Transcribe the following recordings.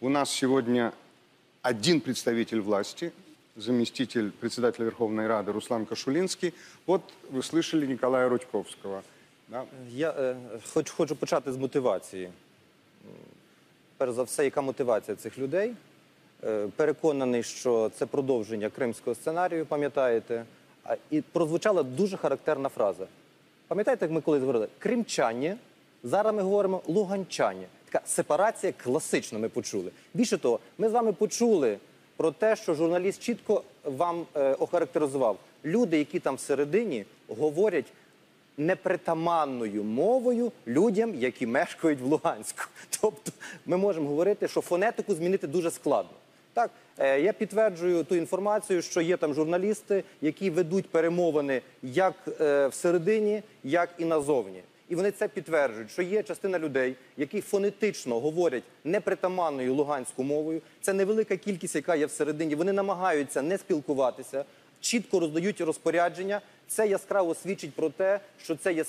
У нас сегодня один представитель власти, заместитель председателя Верховной Рады Руслан Кашулинский. Вот вы слышали Николая Рудьковского. Да? Я е, хоч, хочу почати з мотивації. М, Перш за все, яка мотивація цих людей? Е, переконаний, що це продовження кримського сценарію, пам'ятаєте? А, і прозвучала дуже характерна фраза. Пам'ятаєте, як ми колись говорили? Кримчані, зараз ми говоримо луганчані. Така сепарація класично ми почули. Більше того, ми з вами почули про те, що журналіст чітко вам е, охарактеризував. Люди, які там всередині говорять непритаманною мовою людям, які мешкають в Луганську. Тобто ми можемо говорити, що фонетику змінити дуже складно. Так, е, я підтверджую ту інформацію, що є там журналісти, які ведуть перемовини як е, всередині, як і назовні. І вони це підтверджують, що є частина людей, які фонетично говорять непритаманною луганською мовою. Це невелика кількість, яка є всередині. Вони намагаються не спілкуватися, чітко роздають розпорядження. Це яскраво свідчить про те, що це є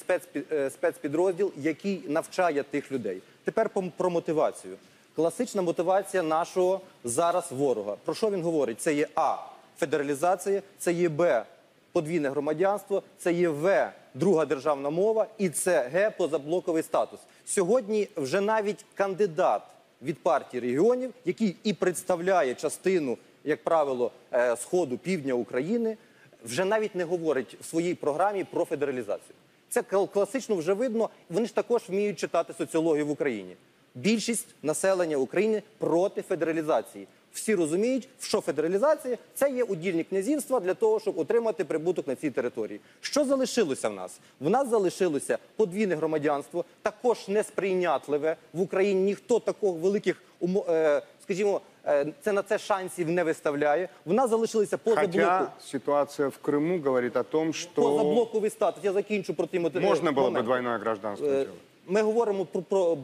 е, спецпідрозділ, який навчає тих людей. Тепер про мотивацію. Класична мотивація нашого зараз ворога. Про що він говорить? Це є А. Федералізація, це є Б. Подвійне громадянство, це є В. Друга державна мова, і це Г. Позаблоковий статус. Сьогодні вже навіть кандидат від партії регіонів, який і представляє частину, як правило, е, сходу півдня України, вже навіть не говорить в своїй програмі про федералізацію. Це класично вже видно. Вони ж також вміють читати соціологію в Україні. Більшість населення України проти федералізації Всі розуміють, що федералізація це є удільні князівства для того, щоб отримати прибуток на цій території. Що залишилося в нас? В нас залишилося подвійне громадянство, також несприйнятливе в Україні. Ніхто такого великих умо- е, скажімо, е, це на це шансів не виставляє. В нас залишилися позаблоку. Хотя ситуация в Крыму говорит о том, что Позаблоковий статус. Я закінчу про ті мотиви. можно было бы Момент. двойное гражданство Е, делать. Ми говоримо про, про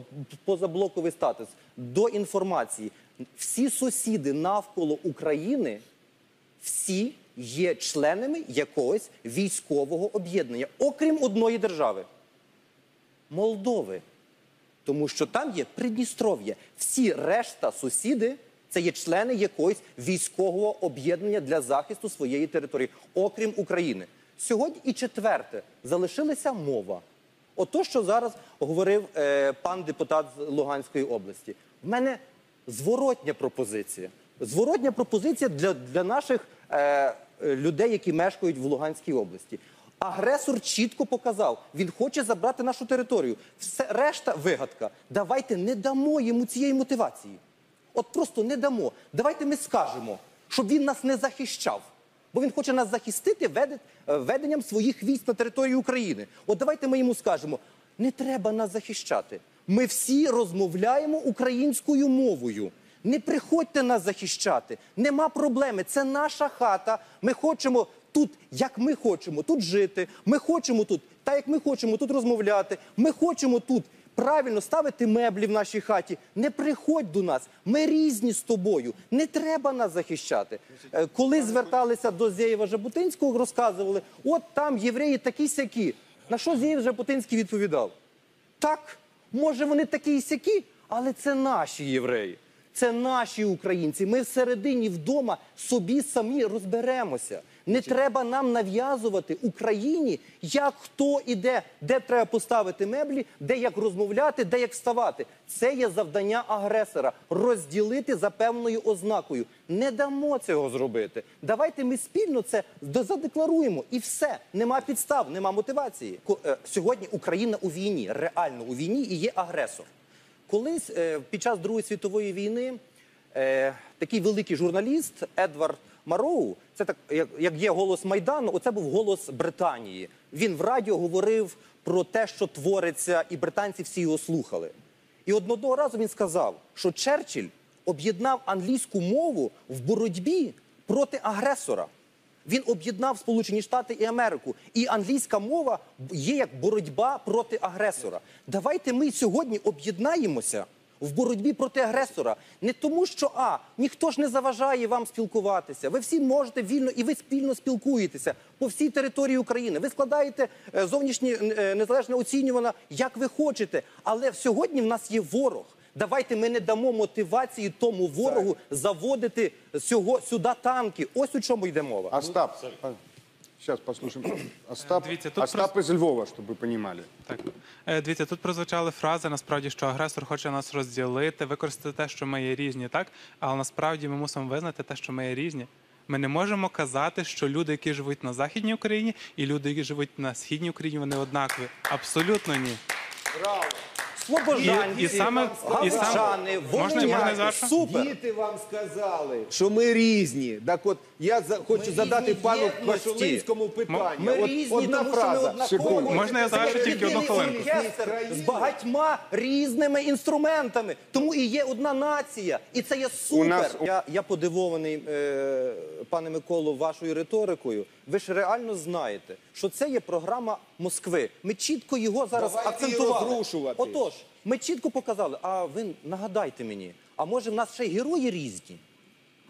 позаблоковий статус. До інформації. Всі сусіди навколо України, всі є членами якогось військового об'єднання, окрім одної держави Молдови. Тому що там є Придністров'я. Всі решта сусіди це є члени якогось військового об'єднання для захисту своєї території, окрім України. Сьогодні і четверте залишилася мова. Ото, що зараз говорив е, пан депутат з Луганської області. В мене зворотня пропозиція. Зворотня пропозиція для, для наших е, людей, які мешкають в Луганській області. Агресор чітко показав, він хоче забрати нашу територію. Все решта вигадка. Давайте не дамо йому цієї мотивації. От просто не дамо. Давайте ми скажемо, щоб він нас не захищав. Бо він хоче нас захистити веденням своїх військ на території України. От давайте ми йому скажемо: не треба нас захищати. Ми всі розмовляємо українською мовою. Не приходьте нас захищати. Нема проблеми. Це наша хата. Ми хочемо тут, як ми хочемо, тут жити. Ми хочемо тут, так як ми хочемо тут розмовляти. Ми хочемо тут правильно ставити меблі в нашій хаті. Не приходь до нас. Ми різні з тобою. Не треба нас захищати. Е, Коли зверталися до Зєєва Жаботинського, розказували, от там євреї такі сякі. На що Зєєв Жаботинський відповідав? Так, може вони такі і сякі, але це наші євреї. Це наші українці. Ми всередині вдома собі самі розберемося. Не треба нам нав'язувати Україні, як хто іде, де треба поставити меблі, де як розмовляти, де як вставати. Це є завдання агресора розділити за певною ознакою. Не дамо цього зробити. Давайте ми спільно це задекларуємо, і все. Нема підстав, нема мотивації. Е, Сьогодні Україна у війні, реально у війні, і є агресор. Колись е, під час Другої світової війни е, такий великий журналіст Едвард Мароу, це так як, є голос Майдану, оце був голос Британії. Він в радіо говорив про те, що твориться, і британці всі його слухали. І одного разу він сказав, що Черчилль об'єднав англійську мову в боротьбі проти агресора. Він об'єднав Сполучені Штати і Америку. І англійська мова є як боротьба проти агресора. Давайте ми сьогодні об'єднаємося в боротьбі проти агресора. Не тому, що а ніхто ж не заважає вам спілкуватися. Ви всі можете вільно і ви спільно спілкуєтеся по всій території України. Ви складаєте е, зовнішнє е, незалежне оцінювання, як ви хочете. Але сьогодні в нас є ворог. Давайте ми не дамо мотивації тому ворогу заводити сього, сюди танки. Ось у чому йде мова. Остап, сейчас послушаем. Остап, Дивіться, тут Остап из Львова, чтобы вы понимали. Так, Е, дивіться, тут прозвучали фрази насправді, що агресор хоче нас розділити, використати те, що ми є різні, так? Але насправді ми мусимо визнати те, що ми є різні. Ми не можемо казати, що люди, які живуть на західній Україні, і люди, які живуть на східній Україні, вони однакові. Абсолютно ні. Слобожанці, І- і саме- і саме- галичани, Можна- можна я завершу? Супер. Діти вам сказали, що ми різні. Так от я за, хочу задати різні пану єдності. Квашулинському питання. Ми от різні, одна тому що ми фраза. Секунду. Можна я завершу тільки одну хвилинку? оркестр з багатьма різними інструментами. Тому і є одна нація, і це є супер. нас- Я, я подивований, е, пане Миколо, вашою риторикою. Ви ж реально знаєте, що це є програма Москви. Ми чітко його зараз Давайте її акцентували. розрушувати. Отож, ми чітко показали. А ви нагадайте мені, а може в нас ще й герої різні?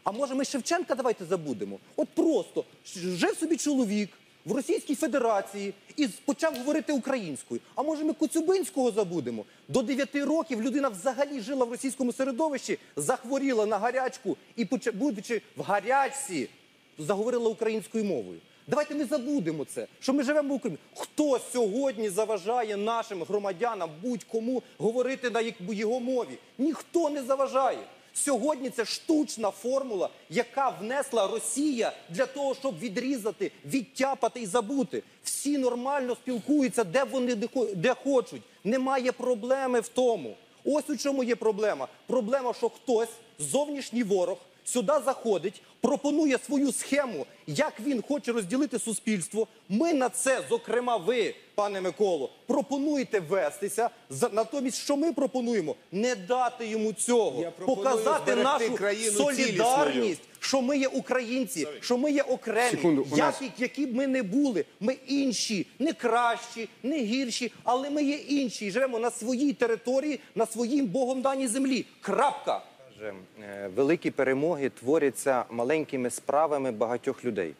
А може ми Шевченка давайте забудемо? От просто жив собі чоловік в Російській Федерації і почав говорити українською. А може ми Коцюбинського забудемо? До 9 років людина взагалі жила в російському середовищі, захворіла на гарячку і, будучи в гарячці, заговорила українською мовою. Давайте не забудемо це, що ми живемо в Україні. Хто сьогодні заважає нашим громадянам будь-кому говорити на його мові? Ніхто не заважає. Сьогодні це штучна формула, яка внесла Росія для того, щоб відрізати, відтяпати і забути. Всі нормально спілкуються, де вони де хочуть. Немає проблеми в тому. Ось у чому є проблема. Проблема, що хтось, зовнішній ворог, сюди заходить, пропонує свою схему, як він хоче розділити суспільство. Ми на це, зокрема, ви, пане Миколо, пропонуєте вестися. За- Натомість, що ми пропонуємо? Не дати йому цього, показати нашу солідарність, що ми є українці, що ми є окремі. Секунду, нас- Як, які б ми не були, ми інші, не кращі, не гірші, але ми є інші. І живемо на своїй території, на своїй Богом даній землі. Крапка. Е, Великі перемоги творяться маленькими справами багатьох людей.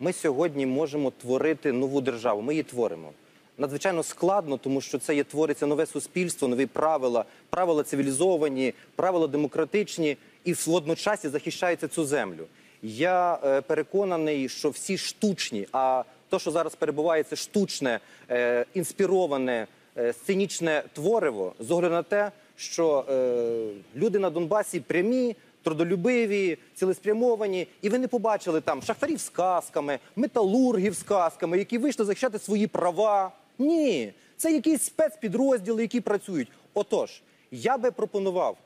Ми сьогодні можемо творити нову державу. Ми її творимо. Надзвичайно складно, тому що це є твориться нове суспільство, нові правила, правила цивілізовані, правила демократичні і водночас захищається цю землю. Я е, переконаний, що всі штучні, а то, що зараз перебуває, це штучне, е, інспіроване, сценічне твориво, з огляду на те, що е, люди на Донбасі прямі, трудолюбиві, цілеспрямовані, і ви не побачили там шахтарів з касками, металургів з касками, які вийшли захищати свої права. Ні, це якісь спецпідрозділи, які працюють. Отож, я би пропонував,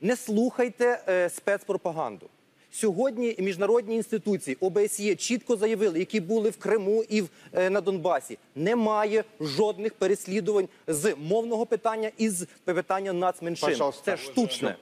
не слухайте е, спецпропаганду. Сьогодні міжнародні інституції ОБСЄ чітко заявили, які були в Криму і в, е, на Донбасі. Немає жодних переслідувань з мовного питання і з питання нацменшин. Пожалуйста. Це штучне.